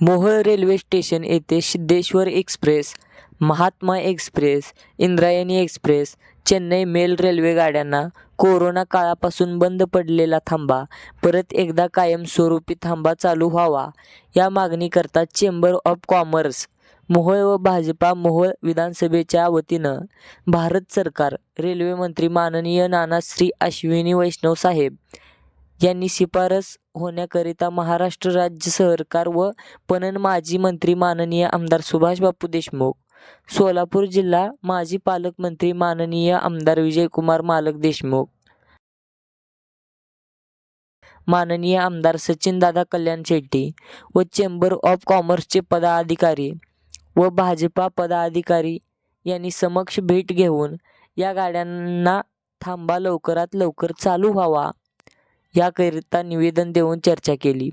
Mohol railway station येथे Siddheshwar express Mahatma express Indrayani express Chennai mail railway गाड्यांना corona काळापासून बंद पडलेला थांबा परत एकदा कायमस्वरूपी थांबा चालू व्हावा या मागणीकरता चेंबर ऑफ कॉमर्स मोहोळ व भाजपा मोहोळ विधानसभेच्या वतीनं भारत सरकार रेल्वे मंत्री माननीय नानाश्री अश्विनी वैष्णव साहेब यांनी शिफारस होण्याकरिता महाराष्ट्र राज्य सरकार व पणन माजी मंत्री माननीय आमदार सुभाष बापू देशमुख सोलापूर जिल्हा माजी पालकमंत्री माननीय आमदार विजयकुमार मालक देशमुख माननीय आमदार सचिनदादा कल्याण शेट्टी व चेंबर ऑफ कॉमर्सचे पदाधिकारी व भाजपा पदाधिकारी यांनी समक्ष भेट घेऊन या गाड्यांना थांबा लवकरात लवकर चालू व्हावा. याकरिता निवेदन देऊन चर्चा केली.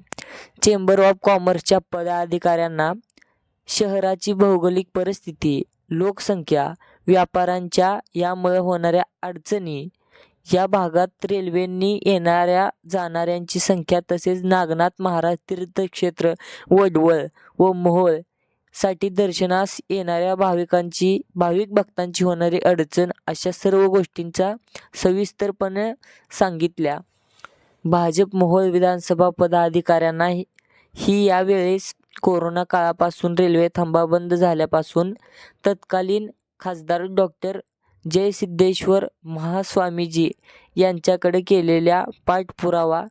चेंबर ऑफ कॉमर्सच्या पदाधिकाऱ्यांना शहराची भौगोलिक परिस्थिती लोकसंख्या व्यापाऱ्यांच्या यामुळे होणाऱ्या अडचणी या भागात रेल्वेंनी येणाऱ्या जाणाऱ्यांची संख्या तसेच नागनाथ महाराज तीर्थक्षेत्र वडवळ व मोहोळसाठी दर्शनास येणाऱ्या भाविकांची भाविक भक्तांची होणारी अडचण अशा सर्व गोष्टींचा सविस्तरपणे सांगितल्या. भाजप मोहोळ विधानसभा पदाधिकाऱ्यांना ही- यावेळेस कोरोना काळापासून रेल्वे थांबा बंद झाल्यापासून तत्कालीन खासदार डॉक्टर जयसिद्धेश्वर महास्वामीजी यांच्याकडे केलेल्या पाठपुरावा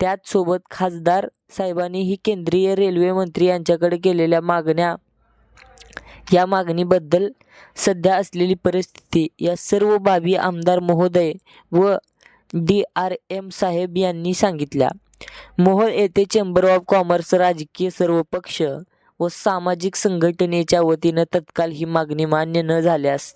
त्याचसोबत खासदार साहेबांनीही केंद्रीय रेल्वे मंत्री यांच्याकडे केलेल्या मागण्या या मागणीबद्दल सध्या असलेली परिस्थिती या सर्व बाबी आमदार महोदय व डी आर एम साहेब यांनी सांगितल्या मोहोळ येथे चेंबर ऑफ कॉमर्स राजकीय सर्व पक्ष व सामाजिक संघटनेच्या वतीनं तत्काल ही मागणी मान्य न झाल्यास